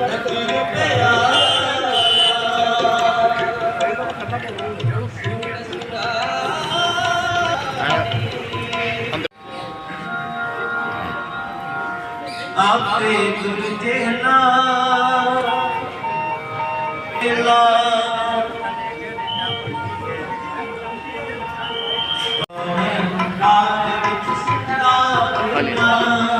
ਆਪੇ ਤੁਝੇ ਨਾ ਮਿਲਾ। ਨਾਦ ਵਿੱਚ ਸਿੱਧਾ ਆਪੇ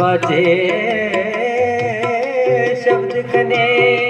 ਵਾਜੇ ਸ਼ਬਦ ਕਨੇਰ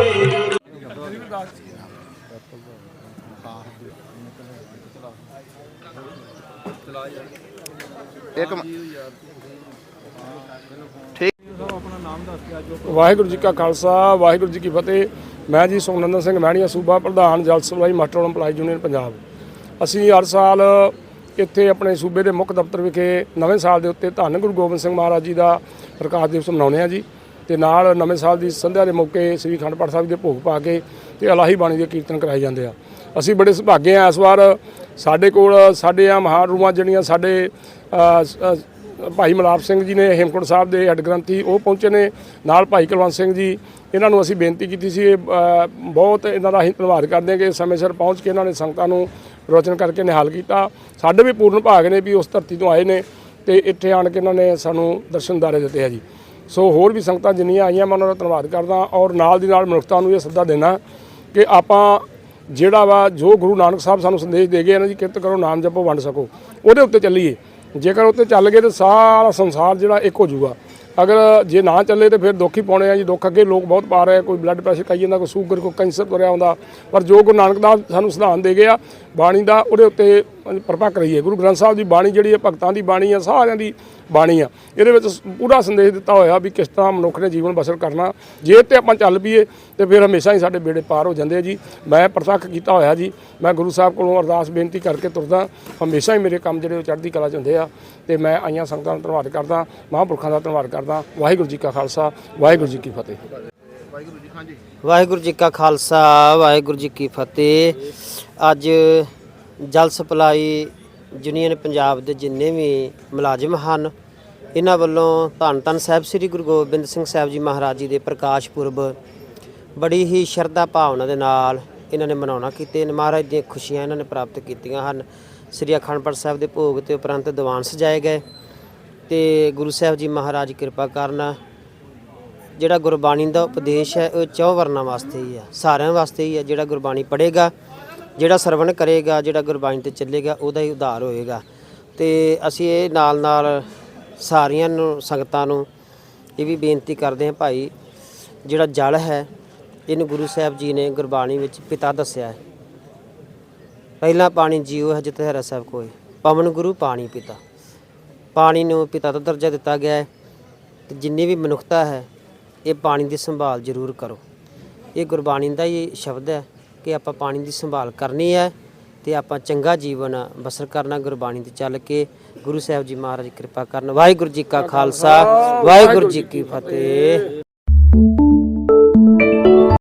ਸਿੰਘ ਆਪੇ ਵਾਹਿਗੁਰੂ ਜੀ ਕਾ ਖਾਲਸਾ, ਵਾਹਿਗੁਰੂ ਜੀ ਕੀ ਫਤਿਹ। ਮੈਂ ਜੀ ਸੁਖਨੰਦਨ ਸਿੰਘ ਮਹਿਣੀਆ, ਸੂਬਾ ਪ੍ਰਧਾਨ, ਜਲ supply, master employee union, Punjab. ਅਸੀਂ ਹਰ ਸਾਲ ਇੱਥੇ ਆਪਣੇ ਸੂਬੇ ਦੇ ਮੁੱਖ ਦਫ਼ਤਰ ਵਿਖੇ ਨਵੇਂ ਸਾਲ ਦੇ ਉੱਤੇ ਧੰਨ ਗੁਰੂ ਗੋਬਿੰਦ ਸਿੰਘ ਮਹਾਰਾਜ ਜੀ ਦਾ ਪ੍ਰਕਾਸ਼ ਦਿਵਸ ਮਨਾਉਂਦੇ ਹਾਂ ਜੀ। ਤੇ ਨਾਲ ਨਵੇਂ ਸਾਲ ਦੀ ਸੰਧਿਆ ਦੇ ਮੌਕੇ ਸ੍ਰੀ ਅਖੰਡ ਪਾਠ ਸਾਹਿਬ ਦੇ ਭੋਗ ਪਾ ਕੇ ਤੇ ਅਲਾਹੀ ਬਾਣੀ ਦੇ ਕੀਰਤਨ ਕਰਾਏ ਜਾਂਦੇ ਆ। ਅਸੀਂ ਬੜੇ ਸੁਭਾਗੇ ਆ ਇਸ ਵਾਰ। ਸਾਡੇ ਕੋਲ ਸਾਡੇ ਆ ਮਹਾਨ ਰੂਹਾਂ ਜਿਹੜੀਆਂ ਸਾਡੇ ਭਾਈ ਮਲਾਪ ਸਿੰਘ ਜੀ ਨੇ ਹੇਮਕੁੰਟ ਸਾਹਿਬ ਦੇ ਹੈੱਡ ਗ੍ਰੰਥੀ ਉਹ ਪਹੁੰਚੇ ਨੇ। ਨਾਲ ਭਾਈ ਕੁਲਵੰਤ ਸਿੰਘ ਜੀ ਇਹਨਾਂ ਨੂੰ ਅਸੀਂ ਬੇਨਤੀ ਕੀਤੀ ਸੀ ਇਹ, ਬਹੁਤ ਇਹਨਾਂ ਦਾ ਅਸੀਂ ਧੰਨਵਾਦ ਕਰਦੇ ਹਾਂ ਕਿ ਸਮੇਂ ਸਿਰ ਪਹੁੰਚ ਕੇ ਇਹਨਾਂ ਨੇ ਸੰਗਤਾਂ ਨੂੰ ਰੋਚਨ ਕਰਕੇ ਨਿਹਾਲ ਕੀਤਾ। ਸਾਡੇ ਵੀ ਪੂਰਨ ਭਾਗ ਨੇ ਵੀ ਉਸ ਧਰਤੀ ਤੋਂ ਆਏ ਨੇ ਤੇ ਇੱਥੇ ਆਣ ਕੇ ਇਹਨਾਂ ਨੇ ਸਾਨੂੰ ਦਰਸ਼ਨ ਦਰਸ਼ਨਦਾਰੇ ਦਿੱਤੇ ਆ ਜੀ। ਸੋ ਹੋਰ ਵੀ ਸੰਗਤਾਂ ਜਿੰਨੀਆਂ ਆਈਆਂ ਮੈਂ ਉਹਨਾਂ ਦਾ ਧੰਨਵਾਦ ਕਰਦਾ ਔਰ ਨਾਲ ਦੀ ਨਾਲ ਮਨੁੱਖਤਾ ਨੂੰ ਇਹ ਸੱਦਾ ਦੇਣਾ ਕਿ ਆਪਾਂ ਜਿਹੜਾ ਵਾ ਜੋ ਗੁਰੂ ਨਾਨਕ ਸਾਹਿਬ ਸਾਨੂੰ ਸੰਦੇਸ਼ ਦੇ ਗਏ ਇਹਨਾਂ ਦੀ ਕਿਰਤ ਕਰੋ ਨਾਮ ਜਪੋ ਵੰਡ ਸਕੋ ਉਹਦੇ ਉੱਤੇ ਚੱਲੀਏ। ਜੇਕਰ ਉੱਤੇ ਚੱਲ ਗਏ ਤਾਂ ਸਾਰਾ ਸੰਸਾਰ ਜਿਹੜਾ ਇੱਕ ਹੋ ਜਾਊਗਾ। ਅਗਰ ਜੇ ਨਾ ਚੱਲੇ ਤੇ ਫਿਰ ਦੁੱਖ ਹੀ ਪਾਉਣੇ ਆ ਜੀ ਦੁੱਖ ਅੱਗੇ ਲੋਕ ਬਹੁਤ ਪਾ ਰਹੇ ਆ, ਕੋਈ ਬਲੱਡ ਪ੍ਰੈਸ਼ਰ ਕਹੀ ਜਾਂਦਾ ਕੋਈ ਸ਼ੂਗਰ ਕੋਈ ਕੈਂਸਰ ਤੁਰਿਆ ਆਉਂਦਾ। ਪਰ ਜੋ ਗੁਰੂ ਨਾਨਕ ਦਾ ਸਾਨੂੰ ਸਿਧਾਂਤ ਦੇ ਗਿਆ ਬਾਣੀ ਦਾ ਉਹਦੇ ਉੱਤੇ ਪ੍ਰਪੱਕ ਰਹੀਏ ਗੁਰੂ ਗ੍ਰੰਥ ਸਾਹਿਬ ਦੀ ਬਾਣੀ ਜਿਹੜੀ ਹੈ, ਭਗਤਾਂ ਦੀ ਬਾਣੀ ਆ, ਸਾਰਿਆਂ ਦੀ ਬਾਣੀ ਆ। ਇਹਦੇ ਵਿੱਚ ਪੂਰਾ ਸੰਦੇਸ਼ ਦਿੱਤਾ ਹੋਇਆ ਵੀ ਕਿਸ ਤਰ੍ਹਾਂ ਮਨੁੱਖ ਨੇ ਜੀਵਨ ਬਸਰ ਕਰਨਾ। ਜੇ ਤੇ ਆਪਾਂ ਚੱਲ ਪਈਏ, ਤੇ ਫਿਰ ਹਮੇਸ਼ਾ ਹੀ ਸਾਡੇ ਬੇੜੇ ਪਾਰ ਹੋ ਜਾਂਦੇ ਆ ਜੀ। ਮੈਂ ਪ੍ਰਤੱਖ ਕੀਤਾ ਹੋਇਆ ਜੀ। ਮੈਂ ਗੁਰੂ ਸਾਹਿਬ ਕੋਲੋਂ ਅਰਦਾਸ ਬੇਨਤੀ ਕਰਕੇ ਤੁਰਦਾ, ਹਮੇਸ਼ਾ ਹੀ ਮੇਰੇ ਕੰਮ ਜਿਹੜੇ ਉਹ ਚੜ੍ਹਦੀ ਕਲਾ ਚ ਹੁੰਦੇ ਆ। ਤੇ ਮੈਂ ਆਈਆਂ ਸੰਗਤਾਂ ਦਾ ਧੰਨਵਾਦ ਕਰਦਾ, ਮਹਾਂਪੁਰਖਾਂ ਦਾ ਧੰਨਵਾਦ ਕਰਦਾ। ਵਾਹਿਗੁਰੂ ਜੀ ਕਾ ਖਾਲਸਾ, ਵਾਹਿਗੁਰੂ ਜੀ ਕੀ ਫਤਿਹ। ਵਾਹਿਗੁਰੂ ਜੀ ਕਾ ਖਾਲਸਾ, ਵਾਹਿਗੁਰੂ ਜੀ ਕੀ ਫਤਿਹ। ਅੱਜ ਜਲ ਸਪਲਾਈ ਯੂਨੀਅਨ ਪੰਜਾਬ ਦੇ ਜਿੰਨੇ ਵੀ ਮੁਲਾਜ਼ਮ ਹਨ, ਇਹਨਾਂ ਵੱਲੋਂ ਧੰਨ ਧੰਨ ਸਾਹਿਬ ਸ੍ਰੀ ਗੁਰੂ ਗੋਬਿੰਦ ਸਿੰਘ ਸਾਹਿਬ ਜੀ ਮਹਾਰਾਜ ਜੀ ਦੇ ਪ੍ਰਕਾਸ਼ ਪੁਰਬ ਬੜੀ ਹੀ ਸ਼ਰਧਾ ਭਾਵਨਾ ਦੇ ਨਾਲ ਇਹਨਾਂ ਨੇ ਮਨਾਉਣਾ ਕੀਤੇ। ਨੇ ਮਹਾਰਾਜ ਦੀਆਂ ਖੁਸ਼ੀਆਂ ਇਹਨਾਂ ਨੇ ਪ੍ਰਾਪਤ ਕੀਤੀਆਂ ਹਨ। ਸ੍ਰੀ ਅਖੰਡ ਪਾਠ ਸਾਹਿਬ ਦੇ ਭੋਗ ਤੇ ਉਪਰੰਤ ਦੀਵਾਨ ਸਜਾਏ ਗਏ ਤੇ ਗੁਰੂ ਸਾਹਿਬ ਜੀ ਮਹਾਰਾਜ ਕਿਰਪਾ ਕਰਨ ਜਿਹੜਾ ਗੁਰਬਾਣੀ ਦਾ ਉਪਦੇਸ਼ ਹੈ, ਉਹ ਚੌ ਵਰਨਾਂ ਵਾਸਤੇ ਹੀ ਆ ਸਾਰਿਆਂ ਵਾਸਤੇ ਹੀ ਆ ਜਿਹੜਾ ਗੁਰਬਾਣੀ ਪੜ੍ਹੇਗਾ। ਜਿਹੜਾ ਸਰਵਣ ਕਰੇਗਾ, ਜਿਹੜਾ ਗੁਰਬਾਣੀ ਤੇ ਚੱਲੇਗਾ, ਉਹਦਾ ਹੀ ਉਧਾਰ ਹੋਏਗਾ। ਤੇ ਅਸੀਂ ਇਹ ਨਾਲ ਨਾਲ ਸਾਰੀਆਂ ਨੂੰ, ਸੰਗਤਾਂ ਨੂੰ ਇਹ ਵੀ ਬੇਨਤੀ ਕਰਦੇ ਹਾਂ ਭਾਈ, ਜਿਹੜਾ ਜਲ ਹੈ, ਇਹਨੂੰ ਗੁਰੂ ਸਾਹਿਬ ਜੀ ਨੇ ਗੁਰਬਾਣੀ ਵਿੱਚ ਪਿਤਾ ਦੱਸਿਆ ਹੈ। ਪਹਿਲਾ ਪਾਣੀ ਜੀਵ ਹੈ ਜਿਤ ਹਰਾ ਸਾਹਿਬ ਕੋਈ ਪਵਨ ਗੁਰੂ ਪਾਣੀ ਪਿਤਾ। ਪਾਣੀ ਨੂੰ ਪਿਤਾ ਦਾ ਦਰਜਾ ਦਿੱਤਾ ਗਿਆ ਹੈ। ਤੇ ਜਿੰਨੀ ਵੀ ਮਨੁੱਖਤਾ ਹੈ, ਇਹ ਪਾਣੀ ਦੀ ਸੰਭਾਲ ਜ਼ਰੂਰ ਕਰੋ। ਇਹ ਗੁਰਬਾਣੀ ਦਾ ਹੀ ਸ਼ਬਦ ਹੈ। ਕਿ ਆਪਾਂ ਪਾਣੀ ਦੀ ਸੰਭਾਲ ਕਰਨੀ ਹੈ ਤੇ ਆਪਾਂ ਚੰਗਾ ਜੀਵਨ ਬਸਰ ਕਰਨਾ ਗੁਰਬਾਣੀ ਤੇ ਚੱਲ ਕੇ। ਗੁਰੂ ਸਾਹਿਬ ਜੀ ਮਹਾਰਾਜ ਕਿਰਪਾ ਕਰਨ। ਵਾਹਿਗੁਰੂ ਜੀ ਕਾ ਖਾਲਸਾ, ਵਾਹਿਗੁਰੂ ਜੀ ਕੀ ਫਤਿਹ।